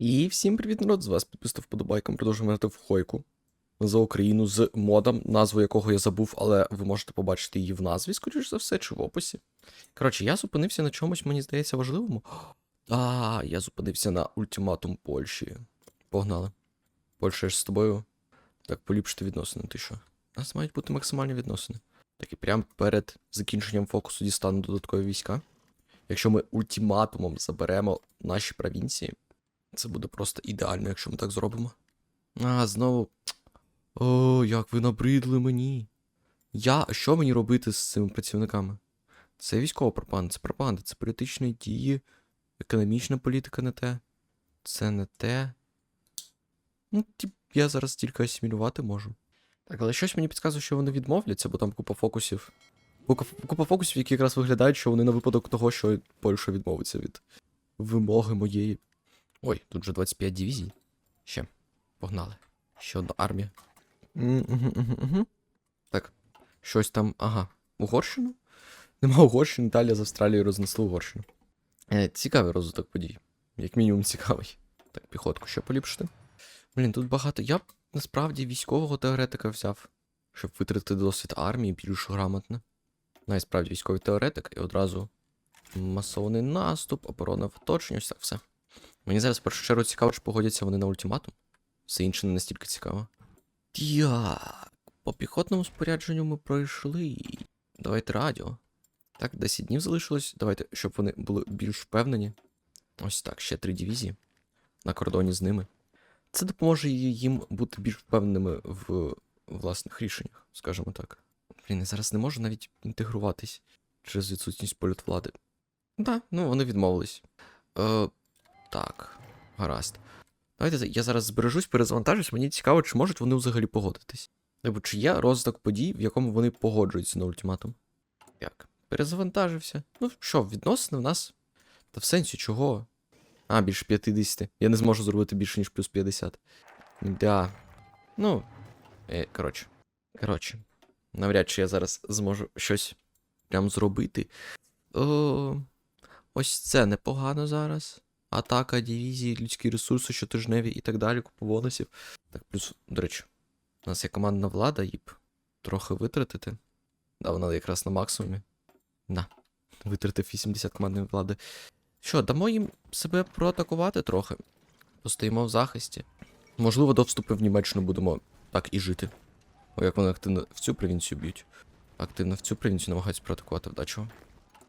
І всім привіт, народ! З вас підписав вподобайком. Продовжуємо грати в Хойку за Україну з модом, назву якого я забув, але ви можете побачити її в назві, скоріш за все, чи в описі. Коротше, я зупинився на чомусь, мені здається, важливому. А, я зупинився на ультиматум Польщі. Погнали. Польща ж з тобою. Так, поліпшити відносини, ти що? У нас мають бути максимальні відносини. Так і прямо перед закінченням фокусу дістану додаткові війська. Якщо ми ультиматумом заберемо наші провінції, це буде просто ідеально, якщо ми так зробимо. А, знову. О, як ви набридли мені. Я. Що мені робити з цими працівниками? Це військова пропаганда, це пропаганда, це політичні дії, економічна політика не те. Це не те. Ну, тип, я зараз тільки асимілювати можу. Так, але щось мені підказує, що вони відмовляться, бо там купа фокусів. Купа, купа фокусів, які якраз виглядають, що вони на випадок того, що Польща відмовиться від вимоги моєї. Ой, тут вже 25 дивізій. Ще. Погнали. Ще одна армія. Так. Щось там. Ага. Угорщину? Нема Угорщини, Італія з Австралії рознесли Угорщину. Е, цікавий розвиток подій. Як мінімум цікавий. Так, піхотку ще поліпшити. Блін, тут багато. Я б насправді військового теоретика взяв, щоб витратити досвід армії більш грамотно. Найсправді військовий теоретик і одразу масований наступ, оборона в оточенні, ось так все. Мені зараз в першу чергу цікаво, чи погодяться вони на ультиматум. Все інше не настільки цікаво. Так, по піхотному спорядженню ми пройшли. Давайте радіо. Так, 10 днів залишилось. Давайте, щоб вони були більш впевнені. Ось так, ще три дивізії на кордоні з ними. Це допоможе їм бути більш впевненими в власних рішеннях, скажімо так. Блін, я зараз не можу навіть інтегруватись через відсутність політ влади. Так, ну вони відмовились. Е, так, гаразд. Давайте я зараз збережусь, перезавантажусь. Мені цікаво, чи можуть вони взагалі погодитись. Тобто, чи є розвиток подій, в якому вони погоджуються на ультиматум? Як? Перезавантажився. Ну що, відносини в нас. Та в сенсі чого? А, більше 50. Я не зможу зробити більше, ніж плюс 50. Да. Ну. Е, коротше. Коротше. Навряд чи я зараз зможу щось прям зробити. О, ось це непогано зараз. Атака, дивізії, людські ресурси, щотижневі і так далі, купу бонусів. Так, плюс, до речі, у нас є командна влада, її б трохи витратити. Да, вона якраз на максимумі. Да. Витратив 80 командної влади. Що, дамо їм себе проатакувати трохи. Постоїмо в захисті. Можливо, до вступу в Німеччину будемо так і жити. О, як вони активно в цю провінцію б'ють. Активно в цю провінцію намагаються проатакувати вдачу.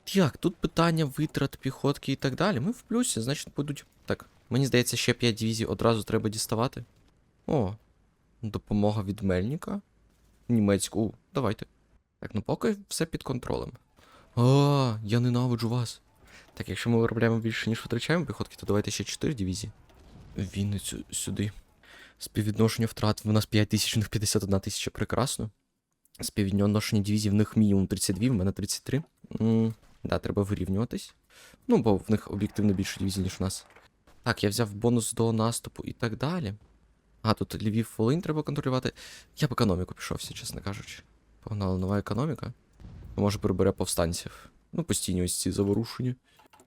Так, тут питання витрат, піхотки і так далі. Ми в плюсі, значить, будуть. Так, мені здається, ще 5 дивізій одразу треба діставати. О, допомога від Мельника. Німецьку. У, давайте. Так, ну поки все під контролем. А, я ненавиджу вас. Так, якщо ми виробляємо більше, ніж витрачаємо піхотки, то давайте ще 4 дивізії. Вінницю сюди. Співвідношення втрат в нас 5 тисяч, у них 51 тисяча. Прекрасно. Співвідношення дивізій в них мінімум 32, в мене 33. М, да, треба вирівнюватись. Ну, бо в них об'єктивно більше дивізій, ніж у нас. Так, я взяв бонус до наступу і так далі. А, тут Львів Волинь треба контролювати. Я б економіку пішовся, чесно кажучи. Погнала нова економіка. Може, перебере повстанців. Ну, постійні ось ці заворушення.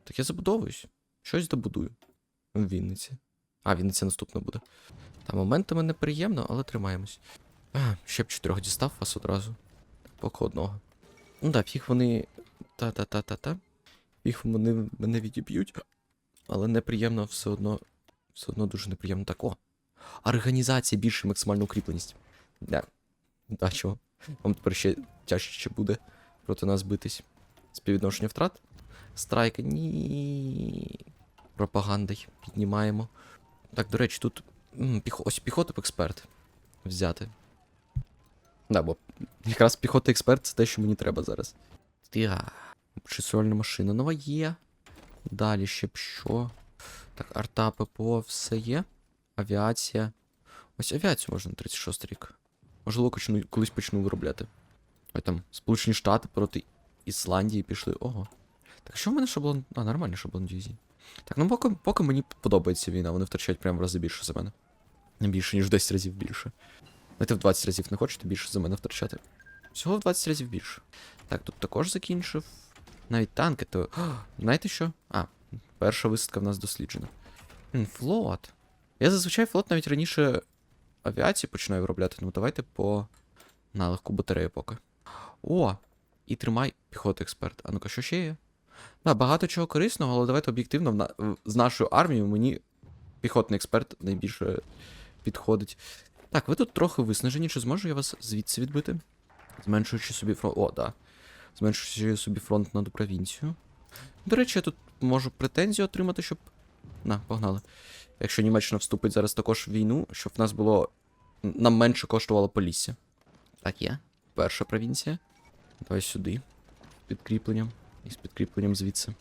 Так я забудовуюсь. Щось добудую. В Вінниці. А, Вінниця наступна буде. Та моментами неприємно, але тримаємось. А, ще б чотирьох дістав вас одразу. Поки одного. Ну так, їх вони. Та-та-та-та-та. Їх вони мене відіб'ють. Але неприємно все одно. Все одно дуже неприємно. Так, о. Організація більше максимальну укріпленість. Да. Да, чого? Вам тепер ще тяжче буде проти нас битись. Співвідношення втрат. Страйка, ні. Пропаганда й піднімаємо. Так, до речі, тут м, піх... ось піхота експерт взяти. Да, бо якраз піхота експерт це те, що мені треба зараз. Тя. Чисольна машина нова є. Далі ще б що. Так, арта, ППО, все є. Авіація. Ось авіацію можна на 36 рік. Можливо, колись почну виробляти. Ой там, Сполучені Штати проти Ісландії пішли. Ого. Так що в мене шаблон. А, нормальний шаблон дивізії. Так, ну поки, поки мені подобається війна, вони втрачають прямо в рази більше за мене. Не більше, ніж в 10 разів більше. Знаєте, в 20 разів не хочете більше за мене втрачати. Всього в 20 разів більше. Так, тут також закінчив. Навіть танки, то. О, знаєте що? А, перша висадка в нас досліджена. Флот. Я зазвичай флот навіть раніше авіації починаю виробляти. Ну давайте по на легку батарею поки. О! І тримай піхоту експерт. А ну-ка, що ще є? Да, багато чого корисного, але давайте об'єктивно на... з нашою армією мені піхотний експерт найбільше підходить. Так, ви тут трохи виснажені, чи зможу я вас звідси відбити? Зменшуючи собі фронт. О, да. Зменшуючи собі фронт над провінцію. До речі, я тут можу претензію отримати, щоб. На, погнали. Якщо Німеччина вступить зараз також в війну, щоб в нас було. Нам менше коштувало Полісся. Так, є. Перша провінція. Давай сюди. З підкріпленням. І з підкріпленням звідси.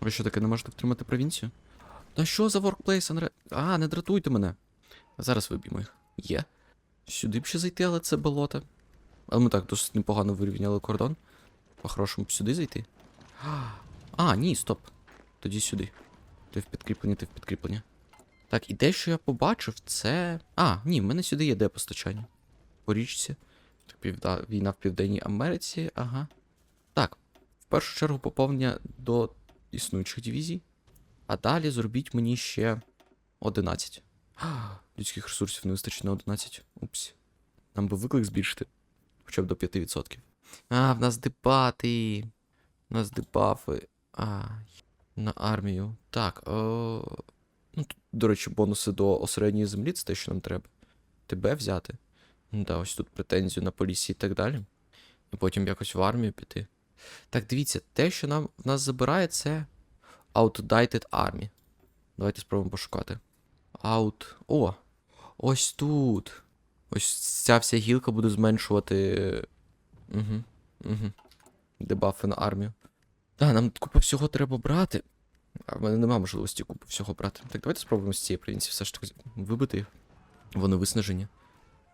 Ви що таке, не можете втримати провінцію? Та що за воркплейс, Анре? А, не дратуйте мене. Зараз виб'ємо їх. Є. Сюди б ще зайти, але це болото. Але ми так досить непогано вирівняли кордон. По-хорошому сюди зайти. А, ні, стоп. Тоді сюди. Ти в підкріплення, ти в підкріплення. Так, і те, що я побачив, це. А, ні, в мене сюди є де постачання. По річці. Так, півда... Війна в Південній Америці, ага. Так, в першу чергу поповнення до існуючих дивізій. А далі зробіть мені ще 11. А, Людських ресурсів не вистачить на 11. Упс. Нам би виклик збільшити. Хоча б до 5%. А, в нас дебати. У нас дебафи. А, на армію. Так. О... Ну, тут, до речі, бонуси до осередньої землі це те, що нам треба. Тебе взяти. Ну да, ось тут претензію на полісі і так далі. І потім якось в армію піти. Так, дивіться, те, що нам в нас забирає, це Outdated Army. Давайте спробуємо пошукати. Out. О! Ось тут. Ось ця вся гілка буде зменшувати. Угу. Угу. Дебафи на армію. Так, нам купу всього треба брати. А в мене немає можливості купу всього брати. Так, давайте спробуємо з цієї провінції все ж таки вибити їх. Вони виснажені.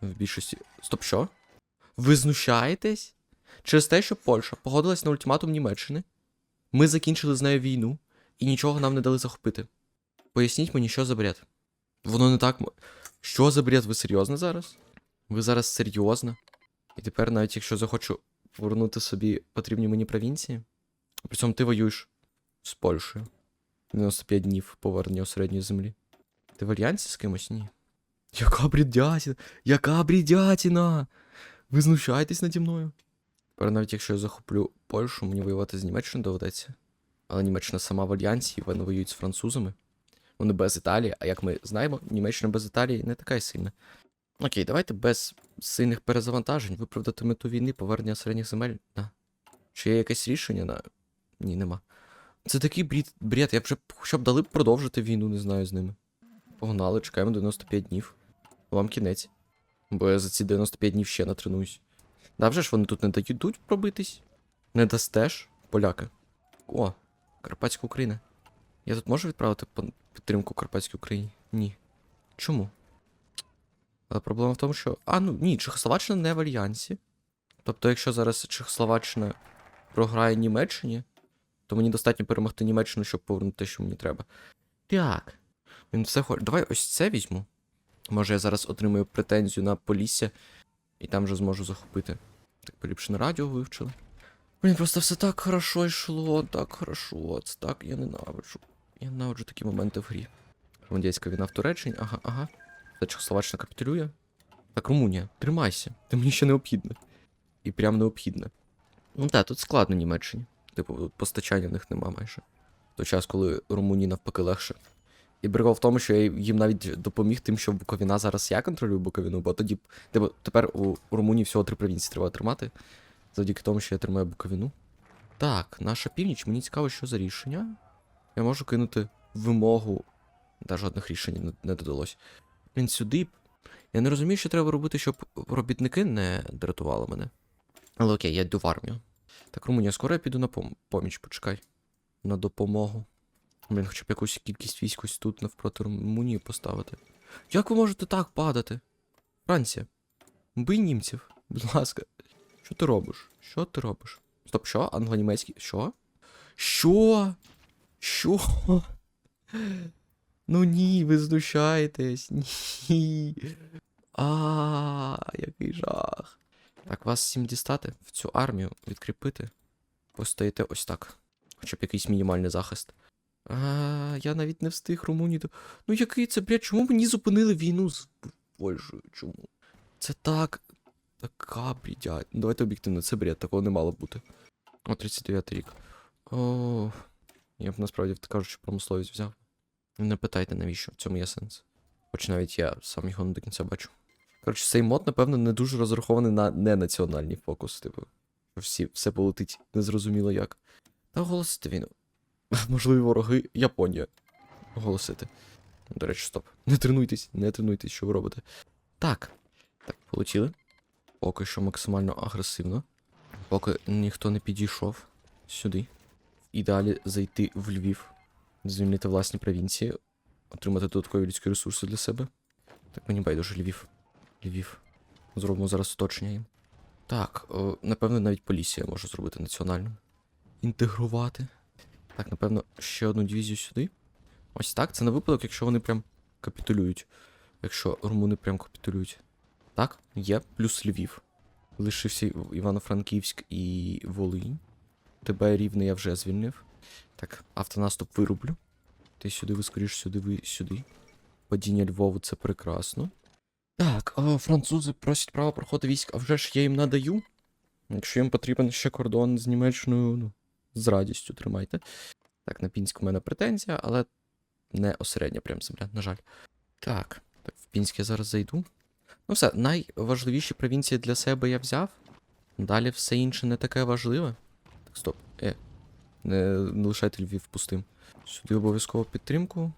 В більшості. Стоп, що? Ви знущаєтесь? Через те, що Польща погодилась на ультиматум Німеччини. Ми закінчили з нею війну і нічого нам не дали захопити. Поясніть мені, що за бред? Воно не так. Що за бред? Ви серйозно зараз? Ви зараз серйозно? І тепер, навіть якщо захочу повернути собі потрібні мені провінції. При цьому ти воюєш з Польщею. 95 днів повернення середньої землі. Ти в альянсі з кимось? Ні. Яка брідятіна? Яка брідятіна? Ви знущаєтесь наді мною? Тепер навіть якщо я захоплю Польщу, мені воювати з Німеччиною доведеться. Але Німеччина сама в альянсі, і вони воюють з французами. Вони без Італії, а як ми знаємо, Німеччина без Італії не така й сильна. Окей, давайте без сильних перезавантажень виправдати мету війни, повернення середніх земель. Да. Чи є якесь рішення на. Ні, нема. Це такий бред, бред. Я б вже хоча б дали б продовжити війну, не знаю з ними. Погнали, чекаємо 95 днів. Вам кінець. Бо я за ці 95 днів ще натренуюсь. Да вже ж вони тут не дають пробитись. Не дастеш, поляки. О, Карпатська Україна. Я тут можу відправити підтримку Карпатській Україні? Ні. Чому? Але проблема в тому, що. А, ну ні, Чехословаччина не в альянсі. Тобто, якщо зараз Чехословаччина програє Німеччині, то мені достатньо перемогти Німеччину, щоб повернути те, що мені треба. Так. Він все хоче. Давай ось це візьму. Може, я зараз отримаю претензію на Полісся, і там вже зможу захопити. Так поліпше на радіо вивчили. Блін, просто все так хорошо йшло, так хорошо. Це так я ненавиджу. Я ненавиджу такі моменти в грі. Громадянська війна в Туреччині, ага, ага. Та Чехословаччина капітулює. Так, Румунія, тримайся. Ти мені ще необхідно. І прям необхідно. Ну так, тут складно Німеччині. Типу, постачання в них нема майже. В той час, коли Румунії навпаки легше. І прикол в тому, що я їм навіть допоміг тим, що Буковіна зараз я контролюю Буковіну, бо тоді. Типу, тепер у Румунії всього три провінції треба тримати. Завдяки тому, що я тримаю Буковіну. Так, наша північ, мені цікаво, що за рішення. Я можу кинути вимогу. Та жодних рішень не додалось. Він сюди. Я не розумію, що треба робити, щоб робітники не дратували мене. Але окей, я йду в армію. Так, Румунія, скоро я піду на пом- поміч, почекай. На допомогу. Блін, хоча б якусь кількість військ ось тут навпроти Румунії поставити. Як ви можете так падати? Франція. Бий німців, будь ласка. Що ти робиш? Що ти робиш? Стоп, що? Англо-німецький. Що? Що? Що? Ну ні, ви знущаєтесь. Ні. А, який жах. Так, вас всім дістати в цю армію, відкріпити. Постоїте ось так. Хоча б якийсь мінімальний захист. А, я навіть не встиг Румунію. Ну який це, блядь, чому мені зупинили війну з Польщею? Чому? Це так. Така брідя. Ну, Давайте об'єктивно, це бред, такого не мало бути. О, 39 рік. О, я б насправді, кажучи, промисловість взяв. Не питайте, навіщо, в цьому є сенс. Хоч навіть я сам його не до кінця бачу. Коротше, цей мод, напевно, не дуже розрахований на ненаціональний фокус, типу. Всі, все полетить незрозуміло як. Та оголосити війну. Можливі вороги Японія. Оголосити. До речі, стоп. Не тренуйтесь, не тренуйтесь, що ви робите. Так. Так, полетіли. Поки що максимально агресивно. Поки ніхто не підійшов сюди. В ідеалі зайти в Львів, звільнити власні провінції, отримати додаткові людські ресурси для себе. Так мені байдуже Львів. Львів. Зробимо зараз оточення їм. Так, о, напевно, навіть Полісся я можу зробити національним. Інтегрувати. Так, напевно, ще одну дивізію сюди. Ось так. Це на випадок, якщо вони прям капітулюють. Якщо румуни прям капітулюють. Так, є, плюс Львів. Лишився Івано-Франківськ і Волинь. Тебе рівне я вже звільнив. Так, автонаступ вирублю. Ти сюди, ви скоріш сюди, ви сюди. Падіння Львову це прекрасно. Так, а, французи просять право проходу військ, а вже ж я їм надаю. Якщо їм потрібен ще кордон з Німеччиною, ну, з радістю тримайте. Так, на Пінськ у мене претензія, але не осередня прям земля, на жаль. Так, так, в Пінськ я зараз зайду. Ну все, найважливіші провінції для себе я взяв. Далі все інше не таке важливе. Так, стоп. Е. Не, не лишайте Львів пустим. Сюди обов'язково підтримку.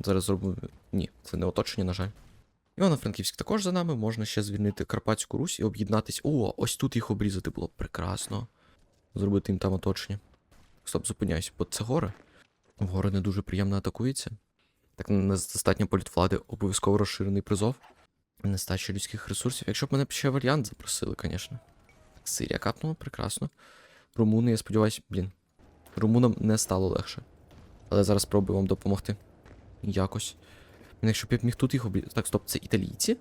Зараз зробимо. Ні, це не оточення, на жаль. Івано-Франківськ також за нами. Можна ще звільнити Карпатську Русь і об'єднатись. О, ось тут їх обрізати було б прекрасно. Зробити їм там оточення. Стоп, зупиняюсь, бо це гори. Гори не дуже приємно атакуються. Так, недостатньо політвлади, обов'язково розширений призов. Нестача людських ресурсів. Якщо б мене б ще варіант запросили, звісно. Сирія капнула, прекрасно. Румуни, я сподіваюся, блін. Румунам не стало легше. Але зараз спробую вам допомогти. Якось. Якщо б я міг тут їх обрізати. Так, стоп, це італійці?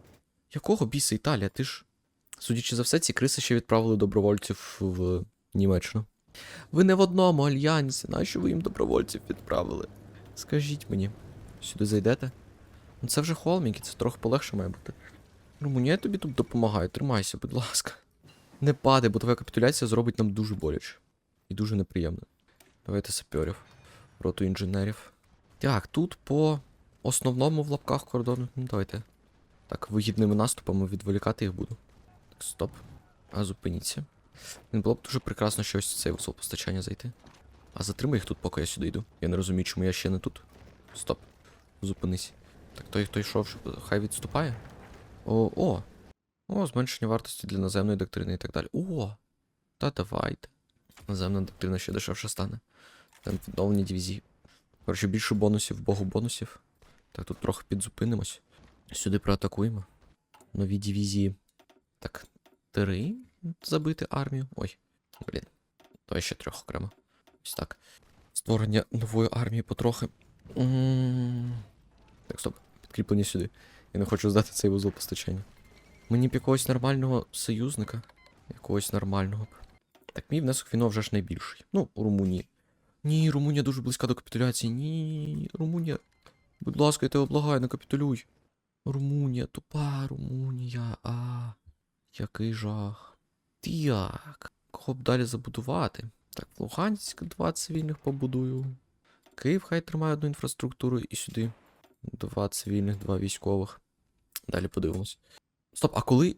Якого біса Італія? Ти ж. Судячи за все, ці криси ще відправили добровольців в Німеччину. Ви не в одному альянсі. Нащо ви їм добровольців відправили? Скажіть мені, сюди зайдете? Ну це вже холміки, це трохи полегше має бути. Румунія, я тобі тут допомагаю, тримайся, будь ласка. Не падай, бо твоя капітуляція зробить нам дуже боляче. І дуже неприємно. Давайте саперів. Роту інженерів. Так, тут по основному в лапках кордону. Ну, давайте. Так, вигідними наступами відволікати їх буду. Так, стоп. А зупиніться. Не було б дуже прекрасно щось цей вузол постачання зайти. А затримай їх тут, поки я сюди йду. Я не розумію, чому я ще не тут. Стоп. Зупинись. Так той, хто йшов, хай відступає. О, о. О, зменшення вартості для наземної доктрини і так далі. О! Та давайте. Наземна доктрина ще дешевше стане. Там відновлення дивізії. Коротше, більше бонусів, богу бонусів. Так, тут трохи підзупинимось. Сюди проатакуємо. Нові дивізії. Так, три забити армію. Ой, блін. Давай ще трьох окремо. Ось так. Створення нової армії потрохи. Так, стоп. Підкріплення сюди. Я не хочу здати цей вузол постачання. Мені б якогось нормального союзника. Якогось нормального. б. Так, мій внесок в війну вже ж найбільший. Ну, у Румунії. Ні, Румунія дуже близька до капітуляції. Ні, Румунія. Будь ласка, я тебе благаю, не капітулюй. Румунія, тупа Румунія. А, який жах. Так, кого б далі забудувати? Так, в Луганськ два цивільних побудую. Київ хай тримає одну інфраструктуру і сюди. Два цивільних, два військових. Далі подивимось. Стоп, а коли.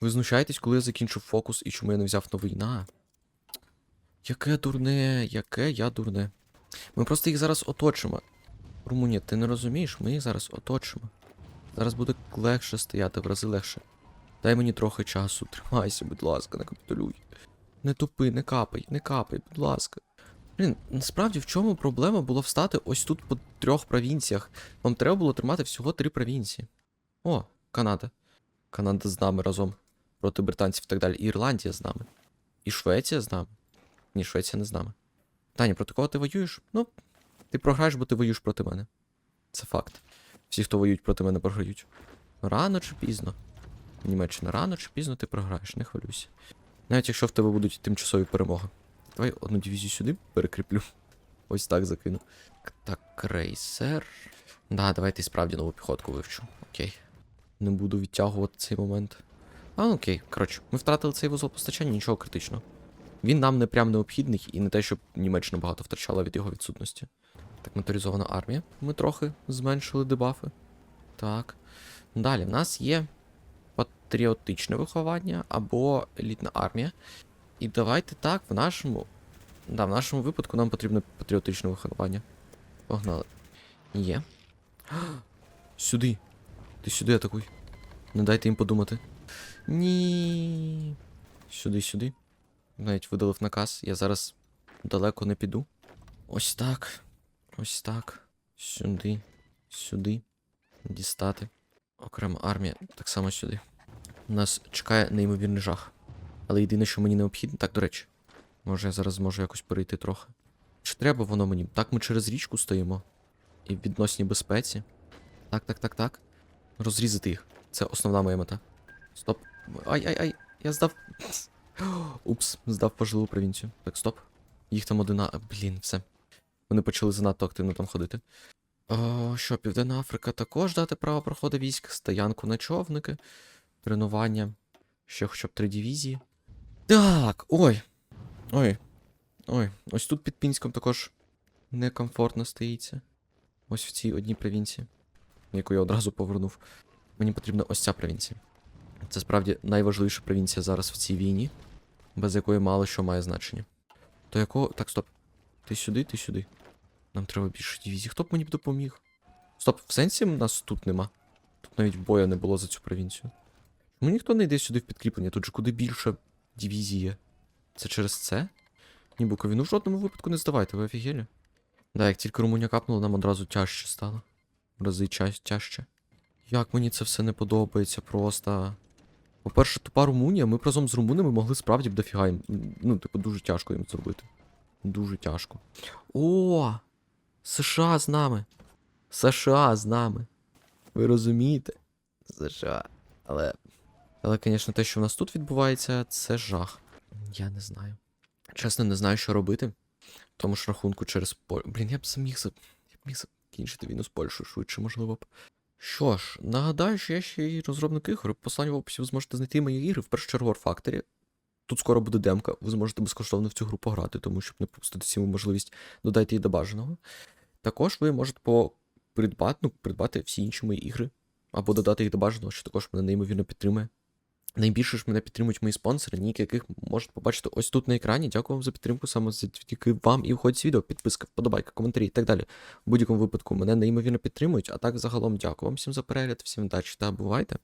Ви знущаєтесь, коли я закінчив фокус і чому я не взяв новий на? Яке дурне, яке я дурне. Ми просто їх зараз оточимо. Румунія, ти не розумієш? Ми їх зараз оточимо. Зараз буде легше стояти, в рази легше. Дай мені трохи часу. Тримайся, будь ласка, не капітулюй. Не тупи, не капай, не капай, будь ласка. Блін, насправді в чому проблема була встати ось тут по трьох провінціях? Вам треба було тримати всього три провінції. О, Канада. Канада з нами разом проти британців і так далі. І Ірландія з нами. І Швеція з нами. Ні, Швеція не з нами. Таня, проти кого ти воюєш? Ну, ти програєш, бо ти воюєш проти мене. Це факт. Всі, хто воюють проти мене, програють. Рано чи пізно. Німеччина, рано чи пізно ти програєш, не хвилюйся. Навіть якщо в тебе будуть тимчасові перемоги. Давай одну дивізію сюди перекріплю. Ось так закину. Так, крейсер. Да, давайте справді нову піхотку вивчу. Окей. Не буду відтягувати цей момент. А, окей, коротше, ми втратили цей вузол постачання, нічого критичного. Він нам не прям необхідний і не те, щоб Німеччина багато втрачала від його відсутності. Так, моторизована армія. Ми трохи зменшили дебафи. Так. Далі, в нас є патріотичне виховання або елітна армія. І давайте так, в нашому. Да, в нашому випадку нам потрібно патріотичне виховання. Погнали. Є. Сюди. Ти сюди атакуй. Не дайте їм подумати. Ні. Сюди, сюди. Навіть видалив наказ. Я зараз далеко не піду. Ось так. Ось так. Сюди. Сюди. Дістати. Окрема армія. Так само сюди. Нас чекає неймовірний жах. Але єдине, що мені необхідно. Так, до речі. Може, я зараз зможу якось перейти трохи. Чи треба воно мені? Так, ми через річку стоїмо. І в відносній безпеці. Так, так, так, так. Розрізати їх. Це основна моя мета. Стоп. Ай-ай-ай, я здав. Упс, здав пожилу провінцію. Так, стоп. Їх там одина. Блін, все. Вони почали занадто активно там ходити. О, що, Південна Африка також дати право проходу військ, стоянку на човники, тренування. Ще хоча б три дивізії. Так, ой. Ой. Ой, ось тут під Пінськом також некомфортно стоїться. Ось в цій одній провінції, яку я одразу повернув. Мені потрібна ось ця провінція. Це справді найважливіша провінція зараз в цій війні, без якої мало що має значення. То якого. Так, стоп. Ти сюди, ти сюди. Нам треба більше дивізій. Хто б мені б допоміг? Стоп, в сенсі нас тут нема. Тут навіть боя не було за цю провінцію. Чому ніхто не йде сюди в підкріплення? Тут же куди більше дивізій є. Це через це? Ні, Буковіну в жодному випадку не здавайте, ви офігелі? Да, як тільки Румунія капнула, нам одразу тяжче стало. В рази тяжче. Як мені це все не подобається просто. По-перше, тупа Румунія, ми б разом з румунами могли справді б дофіга їм. Ну, типу, дуже тяжко їм зробити. Дуже тяжко. О! США з нами. США з нами. Ви розумієте? США. Але. Але, звісно, те, що в нас тут відбувається, це жах. Я не знаю. Чесно, не знаю, що робити. В тому ж рахунку через Поль. Блін, я б саміг за. Я б міг закінчити війну з Польщею швидше, можливо б. Що ж, нагадаю, що я ще й розробник ігор. Посилання в описі ви зможете знайти мої ігри в першу чергу War Factory. Тут скоро буде демка, ви зможете безкоштовно в цю гру пограти, тому щоб не пропустити цю можливість додайте її до бажаного. Також ви можете по... придбати, ну, придбати всі інші мої ігри, або додати їх до бажаного, що також мене неймовірно підтримує. Найбільше ж мене підтримують мої спонсори, ніки яких можете побачити ось тут на екрані. Дякую вам за підтримку, саме завдяки вам і входить відео, підписка, вподобайка, коментарі і так далі. В будь-якому випадку мене неймовірно підтримують. А так загалом дякую вам всім за перегляд, всім удачі та бувайте.